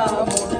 amor.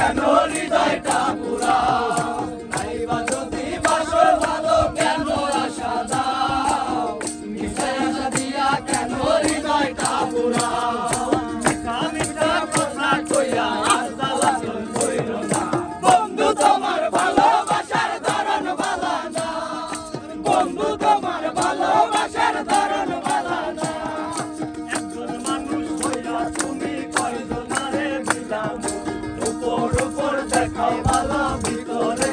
I know. আলা ভিতরে